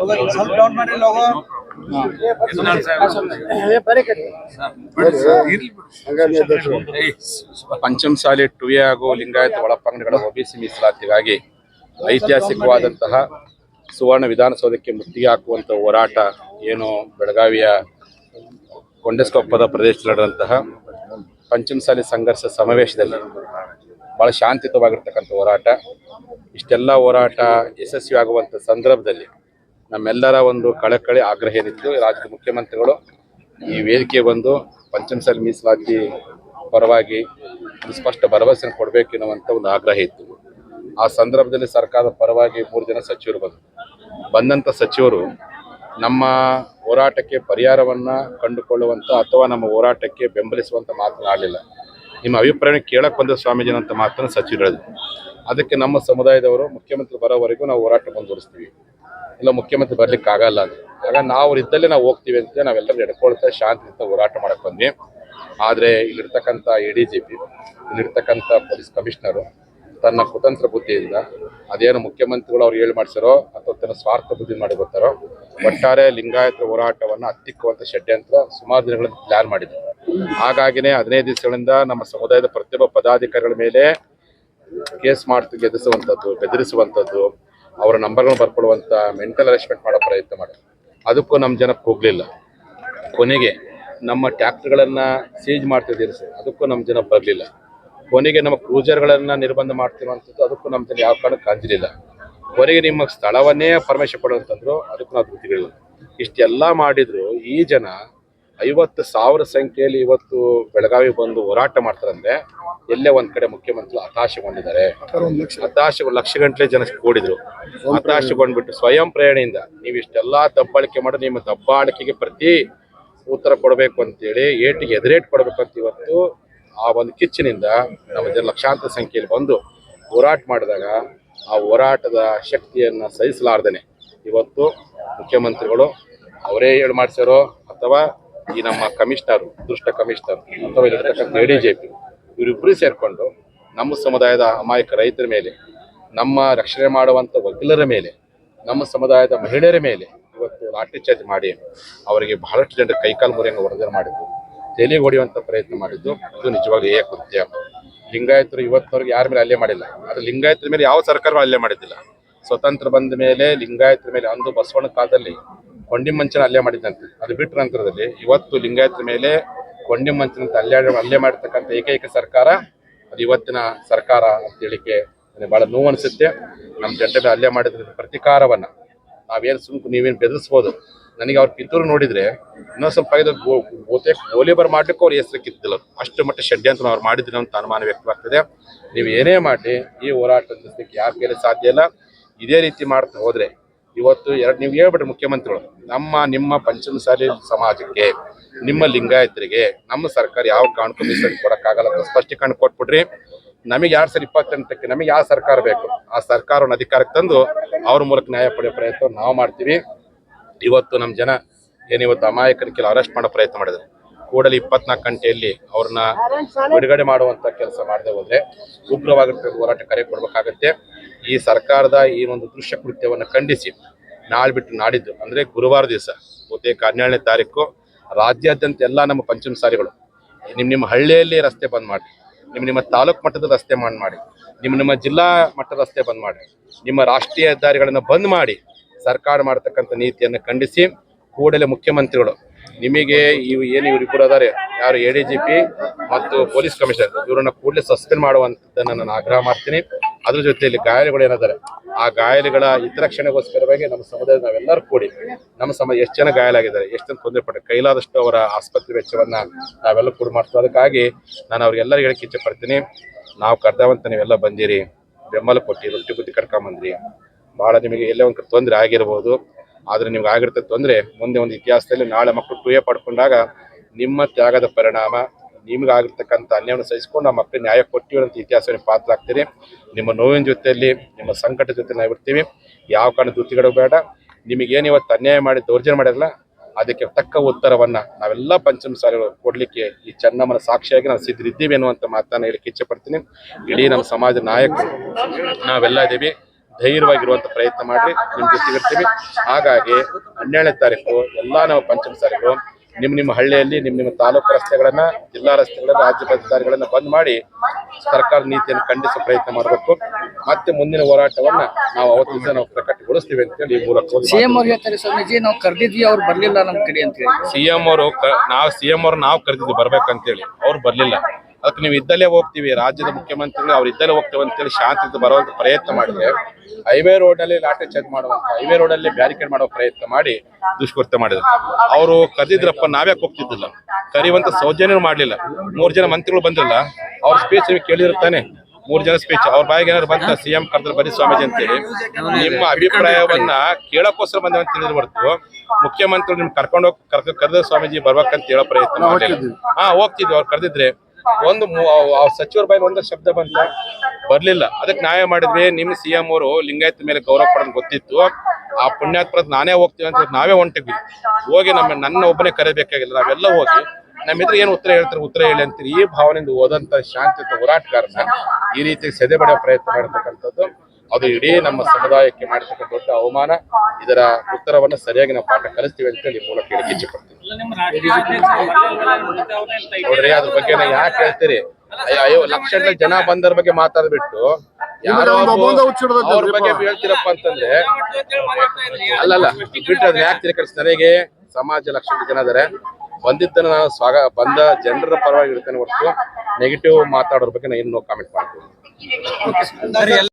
ಸ್ವಲ್ಪ ಡೌನ್ ಮಾಡಿ logo to ಟುವೆ ಹಾಗೂ ಲಿಂಗಾಯತ ಒಳಪಂಗಡಗಳ ಒಬಿಸಿ ಮೀಸಲಾತಿಗಾಗಿ ಐತಿಹಾಸಿಕವಾದಂತಹ ಸುವರ್ಣ ವಿಧಾನಸೌಧಕ್ಕೆ ಮುತ್ತಿಗೆ ಹಾಕುವಂತ ಹೋರಾಟ ಏನು ಬೆಳಗಾವಿಯ ಕೊಂಡಸ್ಕೊಪ್ಪದ ಪ್ರದೇಶದಲ್ಲಿ ಪಂಚಮ ಸಾಲಿ ಸಂಘರ್ಷ ಸಮಾವೇಶದಲ್ಲಿ ಬಹಳ ಶಾಂತಿಯುತವಾಗಿರ್ತಕ್ಕಂಥ ಹೋರಾಟ. ಇಷ್ಟೆಲ್ಲ ಹೋರಾಟ ಯಶಸ್ವಿ ಆಗುವಂಥ ಸಂದರ್ಭದಲ್ಲಿ ನಮ್ಮೆಲ್ಲರ ಒಂದು ಕಳಕಳಿ ಆಗ್ರಹ ಏನಿತ್ತು ರಾಜ್ಯದ ಮುಖ್ಯಮಂತ್ರಿಗಳು ಈ ವೇದಿಕೆ ಬಂದು ಪಂಚಮಸಾಲಿ ಮೀಸಲಾತಿ ಪರವಾಗಿ ಒಂದು ಸ್ಪಷ್ಟ ಭರವಸೆ ಕೊಡಬೇಕು ಎನ್ನುವಂಥ ಒಂದು ಆಗ್ರಹ ಇತ್ತು. ಆ ಸಂದರ್ಭದಲ್ಲಿ ಸರ್ಕಾರದ ಪರವಾಗಿ ಮೂರು ಜನ ಸಚಿವರು ಬಂದರು. ಬಂದಂಥ ಸಚಿವರು ನಮ್ಮ ಹೋರಾಟಕ್ಕೆ ಪರಿಹಾರವನ್ನ ಕಂಡುಕೊಳ್ಳುವಂತ ಅಥವಾ ನಮ್ಮ ಹೋರಾಟಕ್ಕೆ ಬೆಂಬಲಿಸುವಂತ ಮಾತನಾಡಲಿಲ್ಲ ನಿಮ್ಮ ಅಭಿಪ್ರಾಯ ಕೇಳಕ್ಕೆ ಬಂದ ಸ್ವಾಮೀಜಿ ಅಂತ ಮಾತನ್ನು ಸಚಿವರು ಅದಕ್ಕೆ ನಮ್ಮ ಸಮುದಾಯದವರು ಮುಖ್ಯಮಂತ್ರಿ ಬರೋವರೆಗೂ ನಾವು ಹೋರಾಟ ಮುಂದುವರಿಸ್ತೀವಿ. ಇಲ್ಲ ಮುಖ್ಯಮಂತ್ರಿ ಬರ್ಲಿಕ್ಕೆ ಆಗಲ್ಲ ಅಂತ. ಆಗ ನಾವು ಇದ್ದಲ್ಲೇ ನಾವು ಹೋಗ್ತೀವಿ ಅಂತ ನಾವೆಲ್ಲರೂ ಎಡ್ಕೊಳ್ತಾ ಶಾಂತಿಯಿಂದ ಹೋರಾಟ ಮಾಡಕ್ ಬಂದ್ವಿ. ಆದ್ರೆ ಇಲ್ಲಿರ್ತಕ್ಕಂಥ ಎ ಡಿ ಜಿ ಪಿ ಇಲ್ಲಿರ್ತಕ್ಕಂಥ ಪೊಲೀಸ್ ಕಮಿಷನರು ತನ್ನ ಕುತಂತ್ರ ಬುದ್ಧಿಯಿಂದ ಅದೇನು ಮುಖ್ಯಮಂತ್ರಿಗಳು ಅವ್ರು ಹೇಳಿ ಮಾಡಿಸಾರೋ ಅಥವಾ ತನ್ನ ಸ್ವಾರ್ಥ ಬುದ್ಧಿ ಮಾಡಿ ಗೊತ್ತಾರೋ ಒಟ್ಟಾರೆ ಲಿಂಗಾಯತ ಹೋರಾಟವನ್ನು ಹತ್ತಿಕ್ಕುವಂಥ ಷಡ್ಯಂತ್ರ ಸುಮಾರು ದಿನಗಳಿಂದ ಪ್ಲಾನ್ ಮಾಡಿದ್ರು. ಹಾಗಾಗಿನೇ ಹದಿನೈದು ದಿವಸಗಳಿಂದ ನಮ್ಮ ಸಮುದಾಯದ ಪ್ರತಿಯೊಬ್ಬ ಪದಾಧಿಕಾರಿಗಳ ಮೇಲೆ ಕೇಸ್ ಮಾಡ್ತು ಗೆದಿಸುವಂಥದ್ದು ಬೆದರಿಸುವಂಥದ್ದು ಅವರ ನಂಬರ್ಗಳನ್ನ ಬರ್ಕೊಳ್ಳುವಂಥ ಮೆಂಟಲ್ ಅರೆಸ್ಟ್ಮೆಂಟ್ ಮಾಡೋ ಪ್ರಯತ್ನ ಮಾಡೋದು. ಅದಕ್ಕೂ ನಮ್ಮ ಜನಕ್ಕೆ ಹೋಗಲಿಲ್ಲ. ಕೊನೆಗೆ ನಮ್ಮ ಟ್ಯಾಕ್ಟರ್ಗಳನ್ನು ಸೀಜ್ ಮಾಡ್ತಿದ್ದೀರಿ ಸರ್. ಅದಕ್ಕೂ ನಮ್ಮ ಜನ ಬರಲಿಲ್ಲ. ಕೊನೆಗೆ ನಮ್ಮ ಕ್ರೂಜರ್ಗಳನ್ನು ನಿರ್ಬಂಧ ಮಾಡ್ತಿರುವಂಥದ್ದು ಅದಕ್ಕೂ ನಮ್ಮ ಜನ ಯಾವ ಕಾರಣಕ್ಕೆ ಅಂಜಲಿಲ್ಲ ಕೊನೆಗೆ ನಿಮ್ಮ ಸ್ಥಳವನ್ನೇ ಪರ್ಮಿಷನ್ ಕೊಡುವಂತಂದ್ರು ಅದಕ್ಕೂ ನಾವು ಇಷ್ಟೆಲ್ಲ ಮಾಡಿದ್ರು ಈ ಜನ ಐವತ್ತು ಸಾವಿರ ಸಂಖ್ಯೆಯಲ್ಲಿ ಇವತ್ತು ಬೆಳಗಾವಿ ಬಂದು ಹೋರಾಟ ಮಾಡ್ತಾರಂದ್ರೆ ಎಲ್ಲೇ ಒಂದ್ ಕಡೆ ಮುಖ್ಯಮಂತ್ರಿ ಹತಾಶಗೊಂಡಿದ್ದಾರೆ. ಹತಾಶ ಲಕ್ಷ ಗಂಟಲೆ ಜನ ಕೂಡಿದ್ರು. ಹತಾಶಗೊಂಡ್ಬಿಟ್ಟು ಸ್ವಯಂ ಪ್ರೇರಣೆಯಿಂದ ನೀವು ಇಷ್ಟೆಲ್ಲಾ ದಬ್ಬಾಳಿಕೆ ಮಾಡಿ ನಿಮ್ಮ ದಬ್ಬಾಳಿಕೆಗೆ ಪ್ರತಿ ಉತ್ತರ ಕೊಡಬೇಕು ಅಂತೇಳಿ ಏಟಿಗೆ ಎದುರೇಟ್ ಕೊಡಬೇಕು ಅಂತ ಇವತ್ತು ಆ ಒಂದು ಕಿಚ್ಚಿನಿಂದ ನಮ್ಮ ಜನ ಲಕ್ಷಾಂತರ ಸಂಖ್ಯೆಯಲ್ಲಿ ಬಂದು ಹೋರಾಟ ಮಾಡಿದಾಗ ಆ ಹೋರಾಟದ ಶಕ್ತಿಯನ್ನ ಸಹಿಸಲಾರ್ದೇನೆ. ಇವತ್ತು ಮುಖ್ಯಮಂತ್ರಿಗಳು ಅವರೇ ಹೇಳಿ ಮಾಡಿಸ್ಯಾರೋ ಅಥವಾ ಈ ನಮ್ಮ ಕಮಿಷನರು, ದುಷ್ಟ ಕಮಿಷನರ್, ಅಥವಾ ಇಲ್ಲಿರ್ತಕ್ಕಂಥ ಎ ಡಿ ಜೆ ಪಿ ಇವರಿಬ್ಬರು ಸೇರಿಕೊಂಡು ನಮ್ಮ ಸಮುದಾಯದ ಅಮಾಯಕ ರೈತರ ಮೇಲೆ, ನಮ್ಮ ರಕ್ಷಣೆ ಮಾಡುವಂತ ವಕೀಲರ ಮೇಲೆ, ನಮ್ಮ ಸಮುದಾಯದ ಮಹಿಳೆಯರ ಮೇಲೆ ಇವತ್ತು ಲಾಠಿ ಚಾರ್ಜ್ ಮಾಡಿ ಅವರಿಗೆ ಬಹಳಷ್ಟು ಜನರ ಕೈಕಾಲು ಮುರಿಯನ್ನು ವರದಿ ಮಾಡಿದ್ದು ತೇಲಿಗೆ ಹೊಡೆಯುವಂಥ ಪ್ರಯತ್ನ ಮಾಡಿದ್ದು, ಇದು ನಿಜವಾಗ್ಲೂ ಏ ಕೃತ್ಯ. ಲಿಂಗಾಯತರು ಇವತ್ತವರೆಗೆ ಯಾರ ಮೇಲೆ ಅಲ್ಲೇ ಮಾಡಿಲ್ಲ. ಆದರೆ ಲಿಂಗಾಯತರ ಮೇಲೆ ಯಾವ ಸರ್ಕಾರ ಅಲ್ಲೇ ಮಾಡಿದ್ದಿಲ್ಲ. ಸ್ವತಂತ್ರ ಬಂದ ಮೇಲೆ ಲಿಂಗಾಯತರ ಮೇಲೆ ಅಂದು ಬಸವಣ್ಣ ಕಾಲದಲ್ಲಿ ಕೊಂಡಿ ಮಂಚನ ಹಲ್ಲೆ ಮಾಡಿದ್ದಂತೆ. ಅದು ಬಿಟ್ಟ ನಂತರದಲ್ಲಿ ಇವತ್ತು ಲಿಂಗಾಯತ ಮೇಲೆ ಕೊಂಡಿ ಮಂಚನ ಹಲ್ಲೆ ಹಲ್ಲೆ ಮಾಡಿರ್ತಕ್ಕಂಥ ಏಕೈಕ ಸರ್ಕಾರ, ಅದು ಇವತ್ತಿನ ಸರ್ಕಾರ ಅಂತ ಹೇಳಿಕೆ ನನಗೆ ಬಹಳ ನೋವು ಅನಿಸುತ್ತೆ ನಮ್ಮ ಅಲ್ಲೇ ಹಲ್ಲೆ ಮಾಡಿದ ಪ್ರತಿಕಾರವನ್ನ ನಾವೇನು ಸುಮ್ಕು ನೀವೇನು ಬೆದರಿಸ್ಬೋದು? ನನಗೆ ಅವ್ರ ಕಿತ್ತೂರು ನೋಡಿದರೆ ಇನ್ನೊಂದು ಸ್ವಲ್ಪ ಬಹುತೇಕ ಗೋಲಿಬಾರ್ ಮಾಡ್ಲಿಕ್ಕೆ ಅವ್ರು ಹೆಸರು ಕಿತ್ತಿಲ್ಲ ಅಷ್ಟು ಮಟ್ಟ ಷಡ್ಯಂತ್ರ ಅವ್ರು ಮಾಡಿದ್ರು ಅಂತ ಅನುಮಾನ ವ್ಯಕ್ತವಾಗ್ತದೆ. ನೀವು ಏನೇ ಮಾಡಿ ಈ ಹೋರಾಟ ಯಾರ ಕೈಲಿ ಸಾಧ್ಯ ಇಲ್ಲ, ಇದೇ ರೀತಿ ಮಾಡ್ತಾ ಹೋದ್ರೆ ಇವತ್ತು ಎರಡು ನೀವು ಹೇಳ್ಬಿಟ್ರಿ ಮುಖ್ಯಮಂತ್ರಿಗಳು, ನಮ್ಮ, ನಿಮ್ಮ ಪಂಚಮಸಾಲಿ ಸಮಾಜಕ್ಕೆ, ನಿಮ್ಮ ಲಿಂಗಾಯತರಿಗೆ, ನಮ್ಮ ಸರ್ಕಾರ ಯಾವ ಕಾರಣಕ್ಕೂ ಮೀಸಲು ಕೊಡೋಕ್ಕಾಗಲ್ಲ ಅಂತ ಸ್ಪಷ್ಟೀಕರಣ ಕೊಟ್ಬಿಡ್ರಿ. ನಮಗೆ ಯಾರು ಸರ್ ಇಪ್ಪತ್ತೆಂಟಕ್ಕೆ ನಮಗೆ ಯಾವ ಸರ್ಕಾರ ಬೇಕು? ಆ ಸರ್ಕಾರವನ್ನು ಅಧಿಕಾರಕ್ಕೆ ತಂದು ಅವ್ರ ಮೂಲಕ ನ್ಯಾಯ ಪಡೆಯೋ ಪ್ರಯತ್ನ ನಾವು ಮಾಡ್ತೀವಿ. ಇವತ್ತು ನಮ್ಮ ಜನ ಏನಿವತ್ತು ಅಮಾಯಕರ ಕೆಲ ಅರೆಸ್ಟ್ ಮಾಡೋ ಪ್ರಯತ್ನ ಮಾಡಿದ್ರು. ಕೂಡಲೇ ಇಪ್ಪತ್ನಾಲ್ಕು ಗಂಟೆಯಲ್ಲಿ ಅವ್ರನ್ನ ಬಿಡುಗಡೆ ಮಾಡುವಂಥ ಕೆಲಸ ಮಾಡದೆ ಹೋದರೆ ಉಗ್ರವಾಗಿರ್ತಕ್ಕ ಹೋರಾಟ ಕರೆ ಕೊಡ್ಬೇಕಾಗತ್ತೆ. ಈ ಸರ್ಕಾರದ ಈ ಒಂದು ದೃಶ್ಯ ಕೃತ್ಯವನ್ನು ಖಂಡಿಸಿ ನಾಳೆ ಬಿಟ್ಟು ನಾಡಿದ್ದು. ಅಂದ್ರೆ ಗುರುವಾರ ದಿವಸ, ಬಹುತೇಕ ಹನ್ನೆರಡನೇ ತಾರೀಕು, ರಾಜ್ಯಾದ್ಯಂತ ಎಲ್ಲ ನಮ್ಮ ಪಂಚಮಸಾಲಿಗಳು ನಿಮ್ಮ ನಿಮ್ಮ ಹಳ್ಳಿಯಲ್ಲಿ ರಸ್ತೆ ಬಂದ್ ಮಾಡಿ ನಿಮ್ಮ ನಿಮ್ಮ ತಾಲೂಕು ಮಟ್ಟದ ರಸ್ತೆ ಬಂದ್ ಮಾಡಿ ನಿಮ್ಮ ನಿಮ್ಮ ಜಿಲ್ಲಾ ಮಟ್ಟದ ರಸ್ತೆ ಬಂದ್ ಮಾಡಿ, ನಿಮ್ಮ ರಾಷ್ಟ್ರೀಯ ಹೆದ್ದಾರಿಗಳನ್ನು ಬಂದ್ ಮಾಡಿ ಸರ್ಕಾರ ಮಾಡತಕ್ಕಂಥ ನೀತಿಯನ್ನು ಖಂಡಿಸಿ, ಕೂಡಲೇ ಮುಖ್ಯಮಂತ್ರಿಗಳು ನಿಮಗೆ ಇವು ಏನು ಇವರಿಬ್ಬರು ಅದಾರೆ ಯಾರು ಎ ಡಿ ಜಿ ಪಿ ಮತ್ತು ಪೊಲೀಸ್ ಕಮಿಷನರ್, ಇವರನ್ನ ಕೂಡಲೇ ಸಸ್ಪೆಂಡ್ ಮಾಡುವಂತದನ್ನ ನಾನು ಆಗ್ರಹ ಮಾಡ್ತೀನಿ. ಅದ್ರ ಜೊತೆಯಲ್ಲಿ ಗಾಯಾಳುಗಳು ಏನಾದರೆ, ಆ ಗಾಯಾಳುಗಳ ಹಿತರಕ್ಷಣೆಗೋಸ್ಕರವಾಗಿ ನಮ್ಮ ಸಮುದಾಯದ ನಾವೆಲ್ಲರೂ ಕೂಡಿ ನಮ್ಮ ಸಮಾಜ ಎಷ್ಟು ಜನ ಗಾಯಾಲಾಗಿದ್ದಾರೆ ಎಷ್ಟು ಜನ ತೊಂದರೆ ಪಟ್ಟರೆ ಕೈಲಾದಷ್ಟು ಅವರ ಆಸ್ಪತ್ರೆ ವೆಚ್ಚವನ್ನ ನಾವೆಲ್ಲ ಕೂಡ ಮಾಡ್ತೀವಿ. ಅದಕ್ಕಾಗಿ ನಾನು ಅವ್ರಿಗೆಲ್ಲರಿಗೂ ಹೇಳಕ್ಕೆ ಇಚ್ಛೆ ಪಡ್ತೀನಿ, ನಾವು ಕರ್ದಾವಂತ ನೀವೆಲ್ಲ ಬಂದಿರಿ, ಬೆಂಬಲ ಕೊಟ್ಟಿ ರೊಟ್ಟಿ ಬುದ್ಧಿ ಕಟ್ಕೊಂಬಂದ್ರಿ ಬಹಳ ನಿಮಗೆ ಎಲ್ಲೇ ಒಂದು ತೊಂದರೆ ಆಗಿರ್ಬೋದು. ಆದ್ರೆ ನಿಮ್ಗೆ ಆಗಿರ್ತದೆ ತೊಂದರೆ. ಮುಂದೆ ಒಂದು ಇತಿಹಾಸದಲ್ಲಿ ನಾಳೆ ಮಕ್ಕಳು ಟೂಯೆ ಪಡ್ಕೊಂಡಾಗ ನಿಮ್ಮ ತ್ಯಾಗದ ಪರಿಣಾಮ, ನಿಮ್ಗೆ ಆಗಿರ್ತಕ್ಕಂಥ ಅನ್ಯವನ್ನು ಸಹಿಸಿಕೊಂಡು ನಮ್ಮ ಮಕ್ಕಳಿಗೆ ನ್ಯಾಯ ಕೊಟ್ಟಿವಿ ಅಂತ ಇತಿಹಾಸವನ್ನು ಪಾತ್ರ ಆಗ್ತೀರಿ. ನಿಮ್ಮ ನೋವಿನ ಜೊತೆಯಲ್ಲಿ, ನಿಮ್ಮ ಸಂಕಟ ಜೊತೆ ನಾವು ಇರ್ತೀವಿ. ಯಾವ ಕಾರಣ ಧೃತಿಗಳು ಬೇಡ. ನಿಮಗೇನು ಇವತ್ತು ಅನ್ಯಾಯ ಮಾಡಿ, ದೌರ್ಜನ್ಯ ಮಾಡಿರಲ್ಲ, ಅದಕ್ಕೆ ತಕ್ಕ ಉತ್ತರವನ್ನ ನಾವೆಲ್ಲ ಪಂಚಮ ಪಂಚಮಸಾಲಿಗಳು ಕೊಡ್ಲಿಕ್ಕೆ ಈ ಚೆನ್ನಮ್ಮನ ಸಾಕ್ಷಿಯಾಗಿ ನಾವು ಸಿದ್ಧರಿದ್ದೀವಿ ಅನ್ನುವಂಥ ಮಾತನ್ನ ಹೇಳಿಕ್ಕೆ ಇಚ್ಛೆ ಪಡ್ತೀನಿ. ಇಡೀ ನಮ್ಮ ಸಮಾಜದ ನಾಯಕರು, ನಾವೆಲ್ಲ ಇದ್ದೀವಿ. ಧೈರ್ಯವಾಗಿರುವಂತ ಪ್ರಯತ್ನ ಮಾಡ್ರಿ ನಿಮ್ ಗೊತ್ತಿರ್ತೀವಿ ಹಾಗಾಗಿ ಹನ್ನೆರಡನೇ ತಾರೀಕು ಎಲ್ಲಾ ನಾವು ಪಂಚಮ ತಾರೀಕು ನಿಮ್ಮ ನಿಮ್ಮ ಹಳ್ಳಿಯಲ್ಲಿ ನಿಮ್ಮ ನಿಮ್ಮ ತಾಲೂಕು ರಸ್ತೆಗಳನ್ನ ಜಿಲ್ಲಾ ರಸ್ತೆಗಳನ್ನ ರಾಜ್ಯ ಪ್ರಾಧಿಕಾರಿಗಳನ್ನ ಬಂದ್ ಮಾಡಿ ಸರ್ಕಾರ ನೀತಿಯನ್ನು ಖಂಡಿಸುವ ಪ್ರಯತ್ನ ಮಾಡಬೇಕು. ಮತ್ತೆ ಮುಂದಿನ ಹೋರಾಟವನ್ನ ನಾವು ಅವತ್ತಿಂದ ನಾವು ಪ್ರಕಟಗೊಳಿಸ್ತೀವಿ ಅಂತೇಳಿ ಈ ಮೂಲಕ ಸಿಎಂ ಅವ್ರು ಹೇಳ್ತಾರೆ ಸ್ವಾಮೀಜಿ ನಾವು ಕರೆದಿದ್ವಿ ಅವ್ರು ಬರಲಿಲ್ಲ ನಮ್ ಕಡೆ ಅಂತ ಹೇಳಿ. ಸಿಎಂ ಅವರು ನಾವು ಸಿಎಂ ಅವ್ರು ನಾವು ಕರೆದಿದ್ವಿ ಬರ್ಬೇಕಂತೇಳಿ ಅವ್ರು ಬರ್ಲಿಲ್ಲ. ಅದಕ್ಕೆ ನೀವು ಇದ್ದಲ್ಲೇ ಹೋಗ್ತೀವಿ. ರಾಜ್ಯದ ಮುಖ್ಯಮಂತ್ರಿಗಳು ಅವ್ರು ಇದ್ದಲ್ಲೇ ಹೋಗ್ತೇವೆ ಅಂತೇಳಿ ಶಾಂತಿ ಬರುವಂತ ಪ್ರಯತ್ನ ಮಾಡಿದ್ರೆ ಹೈವೇ ರೋಡ್ ಅಲ್ಲಿ ಲಾಟೆ ಚೆಕ್ ಮಾಡುವಂತ ಹೈವೇ ರೋಡ್ ಅಲ್ಲಿ ಬ್ಯಾರಿಕೇಡ್ ಮಾಡೋ ಪ್ರಯತ್ನ ಮಾಡಿ ದುಷ್ಕೃತ್ಯ ಮಾಡಿದ್ರು. ಅವರು ಕರೆದಿದ್ರಪ್ಪ ನಾವ್ಯಾಕೆ ಹೋಗ್ತಿದ್ದಿಲ್ಲ ಕರೆಯುವಂತ ಸೌಜನ್ಯ ಮಾಡ್ಲಿಲ್ಲ. ಮೂರ್ ಜನ ಮಂತ್ರಿಗಳು ಬಂದಿಲ್ಲ ಅವ್ರ ಸ್ಪೀಚ್ ಕೇಳಿರ್ತಾನೆ ಮೂರ್ ಜನ ಸ್ಪೀಚ್ ಅವ್ರ ಬಾಯಿಗೆ ಏನಾದ್ರು ಬಂತ? ಸಿಎಂ ಕರೆದ್ರೆ ಬರೀ ಸ್ವಾಮೀಜಿ ಅಂತೇಳಿ. ನಿಮ್ಮ ಅಭಿಪ್ರಾಯವನ್ನ ಕೇಳಕ್ಕೋಸ್ಕರ ಬಂದ ಅಂತ ತಿಳಿದು ಹೊರತು ಮುಖ್ಯಮಂತ್ರಿ ನಿಮ್ ಕರ್ಕೊಂಡು ಹೋಗಿ ಕರ್ಕ ಕರೆದ ಸ್ವಾಮೀಜಿ ಬರ್ಬೇಕಂತ ಹೇಳೋ ಪ್ರಯತ್ನ ಮಾಡಿಲ್ಲ ಹಾ ಹೋಗ್ತಿದ್ವಿ. ಅವ್ರು ಕರೆದಿದ್ರೆ ಒಂದು ಸಚಿವರ ಬಾಯಿ ಒಂದು ಶಬ್ದ ಬಂತ. ಬರ್ಲಿಲ್ಲ. ಅದಕ್ಕೆ ನ್ಯಾಯ ಮಾಡಿದ್ವಿ ನಿಮ್ ಸಿಎಂ ಅವರು ಲಿಂಗಾಯತ ಮೇಲೆ ಗೌರವ ಪಡೋದು ಗೊತ್ತಿತ್ತು. ಆ ಪುಣ್ಯಾತ್ಮರ ನಾನೇ ಹೋಗ್ತೀವಿ ಅಂತ ನಾವೇ ಹೊಂಟಿದ್ವಿ. ಹೋಗಿ ನಮ್ಮ ನನ್ನ ಒಬ್ಬನೇ ಕರೆಯಬೇಕಾಗಿಲ್ಲ ನಾವೆಲ್ಲ ಹೋಗಿ ನಮ್ಮಿದ್ರೆ ಏನು ಉತ್ತರ ಹೇಳ್ತಾರೆ? ಉತ್ತರ ಹೇಳಿ ಅಂತೀರಿ. ಈ ಭಾವನೆಯಿಂದ ಹೋದಂತ ಶಾಂತಿಯುತ ಹೋರಾಟಗಾರನ ಈ ರೀತಿ ಸೆದೆ ಪ್ರಯತ್ನ ಮಾಡತಕ್ಕಂಥದ್ದು ಅದು ಇಡೀ ನಮ್ಮ ಸಮುದಾಯಕ್ಕೆ ಮಾಡಿರ್ತಕ್ಕಂಥ ದೊಡ್ಡ ಅವಮಾನ. ಇದರ ಉತ್ತರವನ್ನು ಸರಿಯಾಗಿ ನಾವು ಪಾಠ ಕಲಿಸ್ತೀವಿ ಅಂತೇಳಿ ಮೂಲಕ ಇಚ್ಛೆ ಪಡ್ತೀನಿ. ನೋಡ್ರಿ ಅದ್ರ ಬಗ್ಗೆ ನಾ ಯಾಕೆ ಹೇಳ್ತೀರಿ? ಅಯ್ಯೋ ಲಕ್ಷ ಜನ ಬಂದರ ಬಗ್ಗೆ ಮಾತಾಡ್ಬಿಟ್ಟು ಯಾರೋ ಅವ್ರ ಬಗ್ಗೆ ಹೇಳ್ತೀರಪ್ಪ ಅಂತಂದ್ರೆ ಅಲ್ಲಲ್ಲ ಬಿಟ್ಟು ಅದನ್ನ ಯಾಕೆ ತಿರುಗಿಸ್ ನನಗೆ ಸಮಾಜ ಲಕ್ಷ ಜನ ಇದಾರೆ. ಬಂದಿದ್ದನ್ನ ನಾನು ಸ್ವಾಗ ಬಂದ ಜನರ ಪರವಾಗಿ ಇರ್ತೇನೆ ಹೊರತು ನೆಗೆಟಿವ್ ಮಾತಾಡೋದ್ರ ಬಗ್ಗೆ ನಾನು ಇನ್ನೂ ಕಾಮೆಂಟ್ ಮಾಡ್ತೀನಿ.